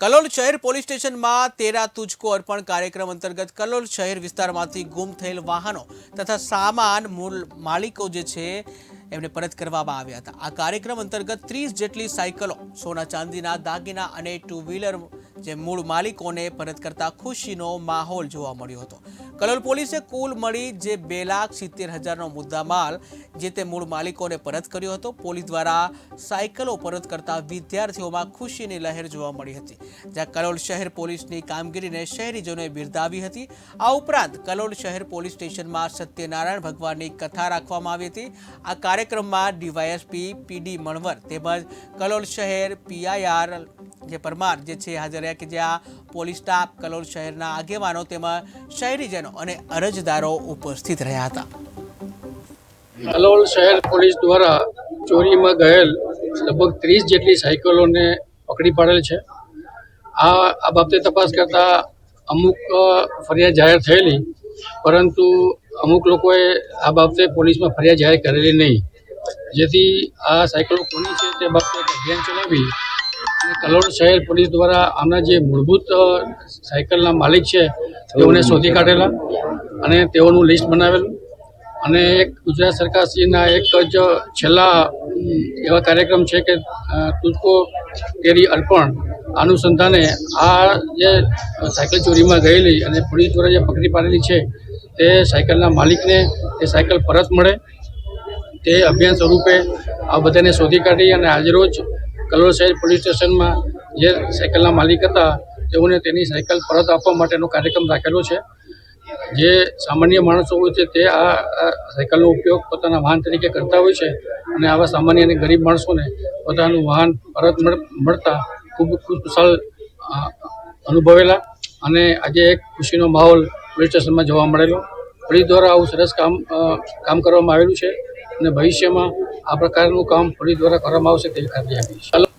કલોલ શહેર પોલીસ સ્ટેશનમાં તેરા તુજકો અર્પણ કાર્યક્રમ અંતર્ગત કલોલ શહેર વિસ્તારમાંથી ગુમ થયેલ વાહનો તથા સામાન મૂળ માલિકો જે છે, એમને પરત કરવામાં આવ્યા હતા. આ કાર્યક્રમ અંતર્ગત ત્રીસ જેટલી સાયકલો, સોના ચાંદીના દાગીના અને ટુ વ્હીલર જે મૂળ માલિકોને પરત કરતા ખુશીનો માહોલ જોવા મળ્યો હતો. કલોલ પોલીસે કુલ મળી જે બે લાખ સિત્તેર હજારનો મુદ્દામાલ જે તે મૂળ માલિકોને પરત કર્યો હતો, પોલીસ દ્વારા સાયકલો પરત કરતા વિદ્યાર્થીઓમાં ખુશીની લહેર જોવા મળી હતી, જ્યાં કલોલ શહેર પોલીસની કામગીરીને શહેરીજનોએ બિરદાવી હતી. આ ઉપરાંત કલોલ શહેર પોલીસ સ્ટેશનમાં સત્યનારાયણ ભગવાનની કથા રાખવામાં આવી હતી. આ કાર્યક્રમમાં ડીવાયએસપી પીડી મણવર તેમજ કલોલ શહેર પીઆઈઆર જે પરમાર જે છે હાજર રહ્યા કે જ્યાં પોલીસ સ્ટાફ કલોલ શહેરના આગેવાનો તેમજ શહેરીજનો અને અરજદારો ઉપસ્થિત રહ્યા હતા. કલોલ શહેર પોલીસ દ્વારા ચોરીમાં ગયેલ લગભગ ત્રીસ જેટલી સાયકલોને પકડી પાડેલ છે. આ આ બાબતે તપાસ કરતા અમુક ફરિયાદ જાહેર થયેલી, પરંતુ અમુક લોકોએ આ બાબતે પોલીસમાં ફરિયાદ જાહેર કરેલી નહીં. જેથી આ સાયકલો કોની છે તે બાબતે અભિયાન ચલાવી કલોલ શહેર પોલીસ દ્વારા આમના જે મૂળભૂત સાયકલના માલિક છે, તેઓને શોધી કાઢેલા અને તેઓનું લિસ્ટ બનાવેલું. અને એક ગુજરાત સરકારશ્રીના એક જ છેલ્લા એવા કાર્યક્રમ છે કે તુજકો તેરી અર્પણ અનુસંધાને આ જે સાયકલ ચોરીમાં ગયેલી અને પોલીસ દ્વારા જે પકડી પાડેલી છે, તે સાયકલના માલિકને તે સાયકલ પરત મળે. તે અભિયાન સ્વરૂપે આ બધાને શોધી કાઢી અને આજરોજ કલોલ શહેર પોલીસ સ્ટેશનમાં જે સાયકલના માલિક હતા, તેઓને તેની સાયકલ પરત આપવા માટેનો કાર્યક્રમ રાખેલો છે. જે સામાન્ય માણસો હોય છે, તે આ સાયકલનો ઉપયોગ પોતાના વાહન તરીકે કરતા હોય છે અને આવા સામાન્ય અને ગરીબ માણસોને પોતાનું વાહન પરત મળ- મળતા ખૂબ ખુશખુશાલ અનુભવેલા અને આજે એક ખુશીનો માહોલ પોલીસ સ્ટેશનમાં જોવા મળેલો. પોલીસ દ્વારા આવું સરસ કામ કામ કરવામાં આવેલું છે. અને ભવિષ્યમાં આ પ્રકારનું કામ પોલીસ દ્વારા કરવામાં આવશે તેવી ખાતરી આપી છે